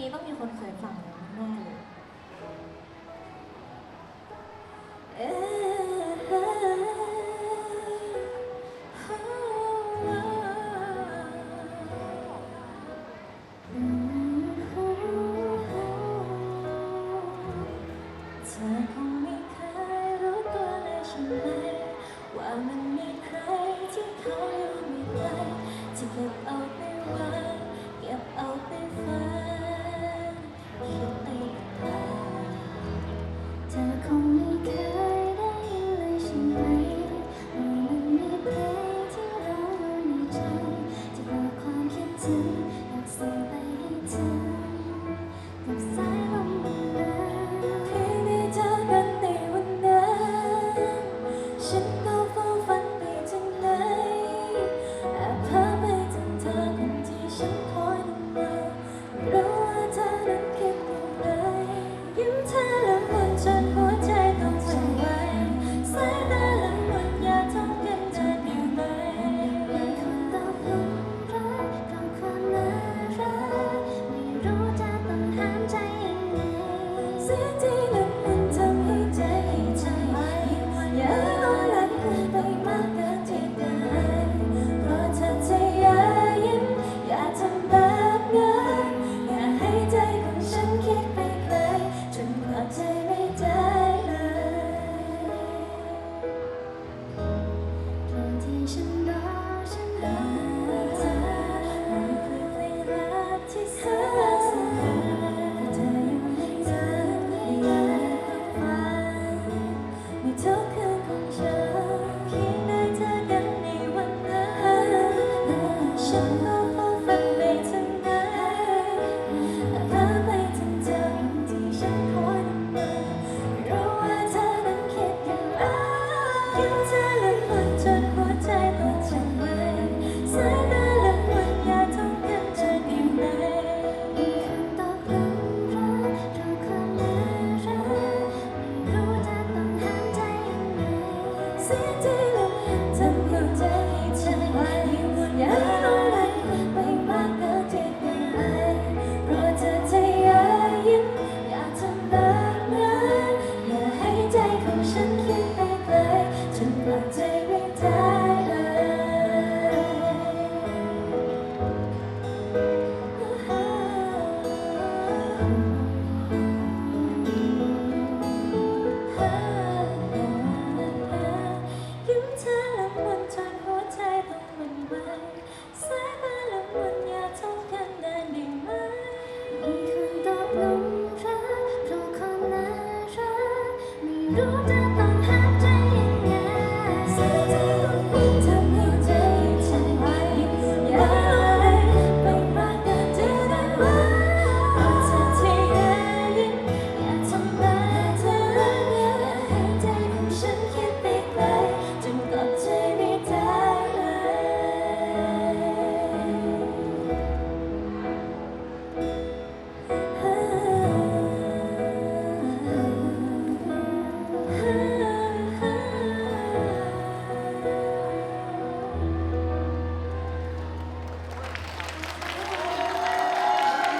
นี้ต้องมีคนขายฝั่งนั้นแน่เลยเธอคงไม่เคยรู้ตัวเลยใช่ไหม city. ฉันคิดไปไกลฉันปลอบใจ No, no, no.